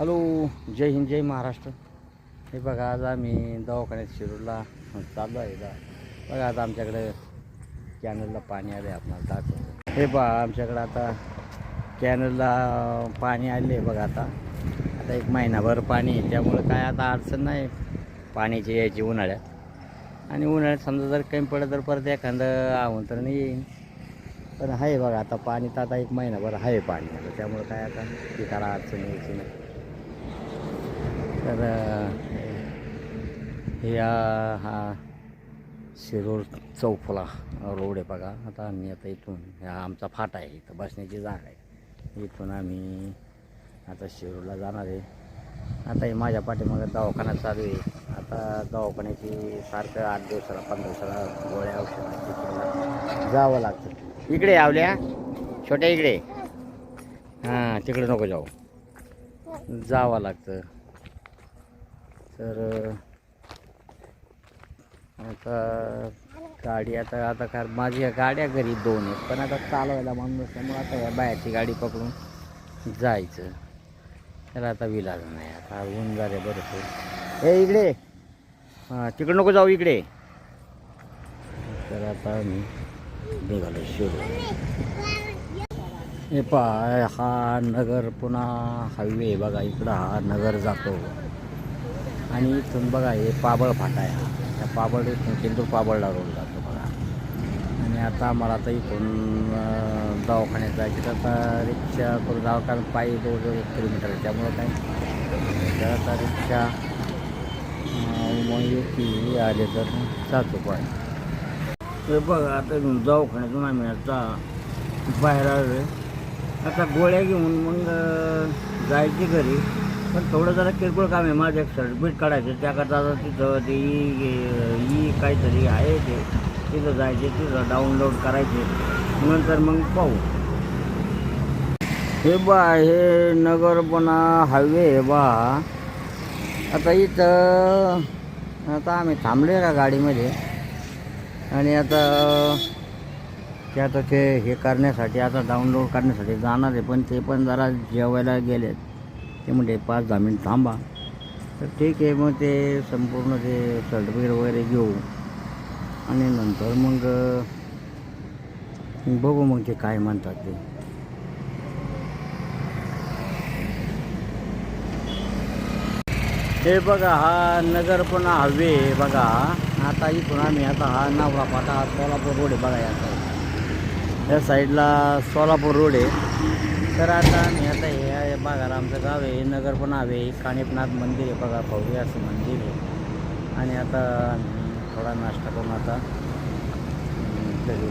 Hello जय हिंद जय महाराष्ट्र. हे बघा आज आम्ही दवाखान्यात शिरूरला चाललो आहे का बघा आता आमच्याकडे कॅनलला पाणी आले आपल्याला दाखवतो. हे बघा आमच्याकडं आता कॅनलला पाणी आले बघा आता. आता एक महिनाभर पाणी त्यामुळं काय आता अडचण नाही. पाण्याची यायची उन्हाळ्यात. आणि उन्हाळ्यात समजा जर कमी पडलं तर परत एखादं आमंत्रण येईन. पण आहे बघा आता पाणी तर आता एक महिनाभर आहे पाणी. त्यामुळं काय आता पिकाला अडचण यायची नाही. तर या हा शिरोळ चौफुला रोड आहे बघा. आता आम्ही आता इथून हा आमचा फाटा आहे इथं बसण्याची जागा आहे. इथून आम्ही आता शिरूरला जाणार आहे. आता हे माझ्या पाठीमागे दवाखाना चालू आहे. आता दवाखान्याची सारखं आठ दिवसाला पंधरा दिवसाला गोळ्या औषधाची जावं लागतं. इकडे आवल्या. छोट्या इकडे. हां तिकडे नको जाऊ. जावं लागतं. तर आता गाडी आता आता कार माझी गाड्या घरी दोन आहेत पण आता चालवायला माणूस त्यामुळे आता या बाहेरची गाडी पकडून जायचं. त्याला आता विलाज नाही आता ऊन झाले बरं हे इकडे. हां तिकडं नको जाऊ इकडे. तर आता मी निघालो शिरू हे पहा हा नगर पुन्हा हायवे बघा इकडं हा नगर जातो. आणि इथून बघा हे पाबळ फाटा आहे हा. त्या पाबळ इथून किंतूर पाबळला रोड जातो बघा. आणि आता आम्हाला आता इथून दवाखान्यात जायचं तर आता रिक्षा करून जावं कारण पायी जवळजवळ एक किलोमीटर त्यामुळं काय? तर आता रिक्षा अं, मग आले तर जातो पण तर बघा आता दवाखान्यातून आम्ही आता बाहेर आलो आता गोळ्या घेऊन मग जायची घरी. पण थोडं जरा किरकोळ काम आहे माझं एक सर्टिफिकेट काढायचं. त्याकरता आता तिथं ते ई काहीतरी आहे ते. तिथं जायचे तिथं डाउनलोड करायचे. नंतर मग पाहू. हे बा हे नगरपणा हायवे बा. आता इथं आता आम्ही थांबले का गाडीमध्ये. आणि आता ते आता ते हे करण्यासाठी आता डाउनलोड करण्यासाठी जाणार आहे. पण ते पण जरा जेवायला गेलेत. ते म्हणजे पाच दहा मिनिट थांबा. तर ठीक आहे मग ते संपूर्ण ते सर्टिफिकेट वगैरे घेऊ. आणि नंतर मग बघू मग ते काय म्हणतात ते. हे बघा हा नगर पण हवे बघा. आता इथून आम्ही आता हा नावरा फाटा सोलापूर रोड आहे बघा या साईड या साईडला सोलापूर रोड आहे. तर आता आम्ही आता हे बघायला आमचं गाव आहे नगर पण हवे काणेपनाथ मंदिर आहे बघा भव्य असं मंदिर आहे. आणि आता थोडा नाश्ता करून आता घरी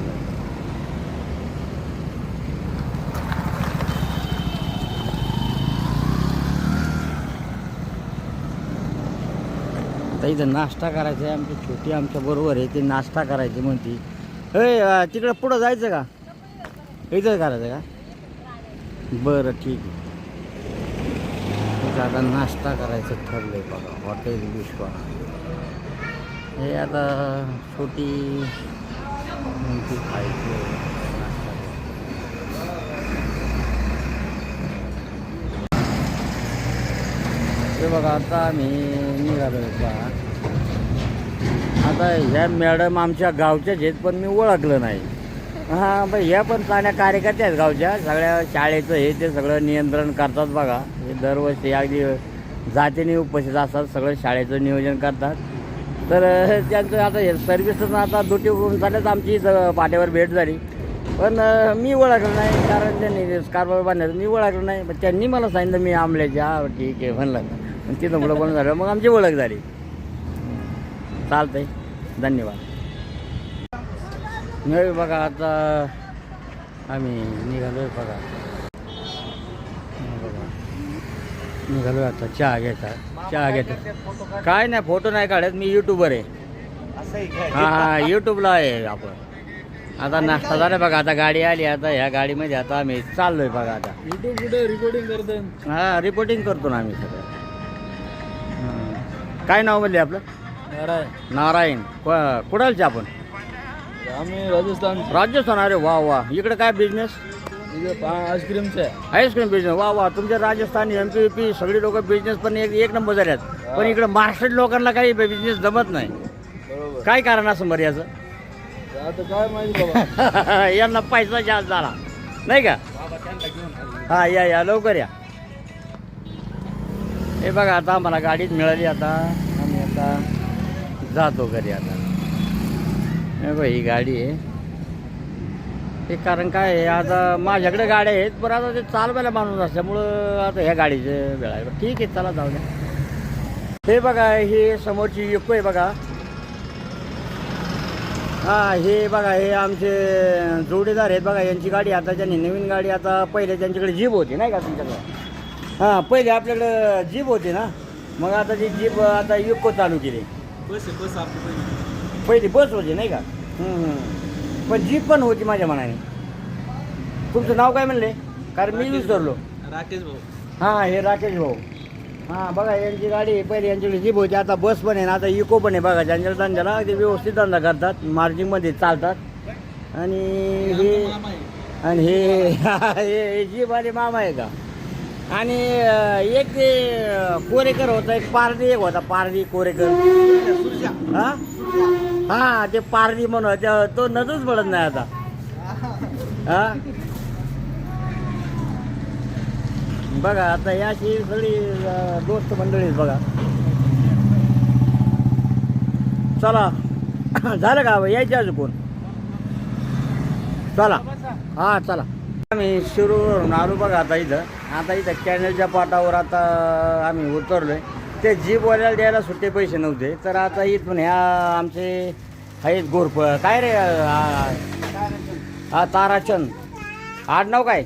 आता इथं नाश्ता करायचा आहे आमची छोटी आमच्या बरोबर आहे ते नाश्ता करायची म्हणती. हे तिकडं पुढं जायचं का? इथं करायचं का? बरं ठीक आहे. आता नाश्ता करायचं ठरलं आहे बघा हॉटेल विश्वा हे आता छोटी मुलगी खायची ते हे बघा आता आम्ही निघालो बा आता ह्या मॅडम आमच्या गावच्याच आहेत पण मी ओळखलं नाही. हां पण ह्या पण चांगल्या कार्यकर्ते आहेत गावच्या. सगळ्या शाळेचं हे ते सगळं नियंत्रण करतात बघा. हे दरवर्षी अगदी जातीने उपस्थित असतात सगळं शाळेचं नियोजन करतात. तर त्यांचं आता हे सर्व्हिसचं आता ड्युटी करून चालत आमची पाट्यावर भेट झाली. पण मी ओळखलं नाही कारण त्यांनी स्कार्फ बांधण्याचं मी ओळखलं नाही. पण त्यांनी मला सांगितलं मी आमल्याच्या ठीक आहे म्हणलं. पण तिथं मुलं पण झालं? मग आमची ओळख झाली. चालतंय. धन्यवाद. नाही बघा आता आम्ही निघालोय बघा. बघा. निघालोय आता चहा घ्यायचा चहा घ्यायचा काय नाही फोटो नाही काढत मी युट्यूबर आहे. हां हां यूट्यूबला आहे आपण. आता नाश्ता झाला बघा आता गाडी आली आता ह्या गाडीमध्ये आता आम्ही चाललोय बघा आता. युट्यूब कुठे रेकॉर्डिंग करतात हां रिपोर्टिंग करतो ना आम्ही सगळं. हां. काय नाव म्हणले आपलं? नारायण. नारायण. कुडालचे आपण? आम्ही राजस्थान. राजस्थान अरे वा वा. इकडे काय बिझनेस आईस्क्रीमचं आहे आईस्क्रीम बिझनेस वा वा. तुमच्या राजस्थान एम पी पी सगळी लोक बिझनेस पण एक एक नंबर झाले आहेत. पण इकडं महाराष्ट्रात लोकांना काही बिझनेस जमत नाही. काय कारण असं बरं याचं आता काय माहिती बाबा. यांना पैसा जास्त झाला. नाही का? हा या या. लवकर या. हे बघा आता आम्हाला गाडीच मिळाली आता. आम्ही आता जातो घरी आता. ही गाडी आहे. ते कारण काय आहे आता माझ्याकडे गाड्या आहेत बरं आता ते चालवायला माणूस असल्यामुळं आता ह्या गाडीचं वेळ आहे. ठीक आहे चला जाऊ द्या. हे बघा हे समोरची युको आहे बघा. हा हे बघा हे आमचे जोडीदार आहेत बघा यांची गाडी आता त्यांनी नवीन गाडी आता पहिले त्यांच्याकडे जीप होती नाही का तुमच्याकडे? हां पहिले आपल्याकडे जीप होती ना? मग आता ती जीप आता युको चालू केली. बस बस आपली पहिली बस होती नाही का. पण जीप पण होती माझ्या मनाने. तुमचं नाव काय म्हणले? कारण मी विसरलो राकेश भाऊ. हां हे राकेश भाऊ. हां बघा यांची गाडी आहे. पहिले यांच्याकडे जीप होती आता बस पण आहे ना आता इको पण आहे बघा ज्यांच्या धंद्याला ते व्यवस्थित धंदा करतात मार्जिनमध्ये चालतात. आणि हे आणि हे हे हे जीपवाले मामा आहे का? आणि एक ते कोरेकर होता एक पारदी एक होता पारदी कोरेकर. हा? हा ते पारदी म्हणून त्या- तो नजच पडत नाही आता. हा? बघा आता याची सगळी दोस्त मंडळी बघा. चला. झालं का? यायचे अजून कोण? चला. हा चला. आम्ही शिरूरवरून आलो बघा आता इथं. आता इथं कॅनलच्या पाटावर आता आम्ही उतरलोय. ते जीपवाल्याला द्यायला सुट्टे पैसे नव्हते. तर आता इथून ह्या आमचे आहेत गोरप. काय रे हा ताराचंद. आडनाव काय?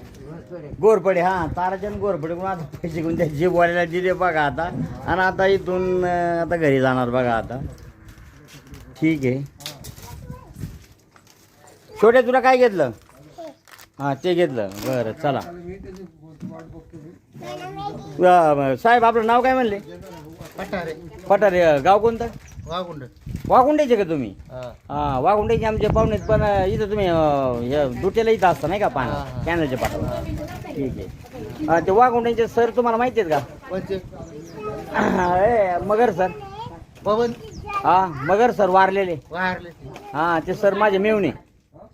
गोरपडे हा ताराचंद गोरपडे. कोण आता पैसे घेऊन त्या जीपवाल्याला दिले बघा आता. आणि आता इथून आता घरी जाणार बघा आता. ठीक आहे. छोट्या तुला काय घेतलं? हा ते घेतलं. बरं चला. अं, साहेब आपलं नाव काय म्हणले? पठारे. पठारे अं, गाव कोणतं? वाघुंड. वाघुंड्याचे का तुम्ही? हा. वाघुंड्याचे आमचे पाहुणे आहेत, पण अं, इथं तुम्ही अं, हे दुट्याला इथं असता नाही का हा, पाणी हा. कॅनलच्या पाठावर ठीक आहे. अं, ते वाघुंड्याचे सर तुम्हाला माहिती आहेत का? ए, मगर सर. पवन. हा मगर सर वारलेले. वारले हा ते सर माझे मेवणे.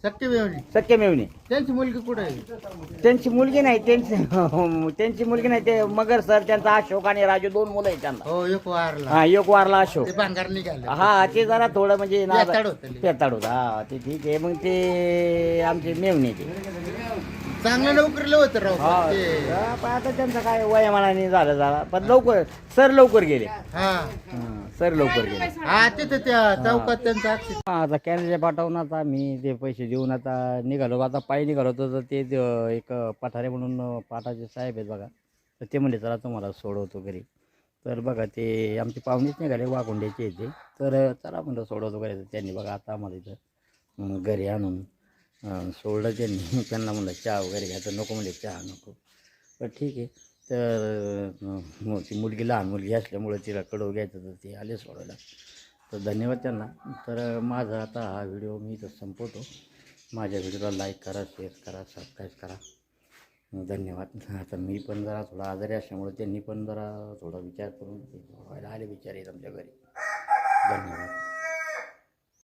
सख्य मेवणे त्यांची मुलगी कुठे आहे? त्यांची मुलगी नाही त्यांची त्यांची मुलगी नाही ते मगर सर त्यांचा अशोक आणि राजू दोन मुलं आहेत त्यांना. हो एक वारला. हा एक वारला अशोक. ते भांगार निघाले. हा ते जरा थोडं म्हणजे पेताड होतं. पेताड होतं. हा ते ठीक आहे. मग ते आमचे मेवणे ते. चांगलं नोकरीला होतं राव हा पण ते हा, पण आता त्यांचं काय वयामानाने झालं झालं पण लवकर सर लवकर गेले. हा. हा, सर लवकर गेले. हा तिथे त्या चौकात त्यांचा ऍक्सिडेंट आता कॅनलच्या पाठवून आता मी ते पैसे देऊन आता निघालो. आता पायी निघालो होतो तर ते एक पठारे म्हणून पाठाचे साहेब आहेत बघा. तर ते म्हणले चला तुम्हाला सोडवतो घरी. तर बघा ते आमचे पाहुणेच निघाले वाघोंड्याचे येते तर चला म्हणलं सोडवतो घरी. तर त्यांनी बघा आता आम्हाला इथं अं, घरी आणून अं, सोडलं त्यांनी. त्यांना म्हणलं चहा वगैरे घ्यायचं नको म्हणले चहा नको. तर ठीक आहे. तर ती मुलगी लहान मुलगी असल्यामुळे तिला कडव घ्यायचं तर ते आले सोडायला. तर धन्यवाद त्यांना. तर माझा आता हा व्हिडिओ मी इथं संपवतो. माझ्या व्हिडिओला लाईक करा शेअर करा सबस्क्राईब करा. धन्यवाद. आता मी पण जरा थोडा आजारी असल्यामुळे त्यांनी पण जरा थोडा विचार करून व्हायला आले विचार येत आमच्या घरी. धन्यवाद.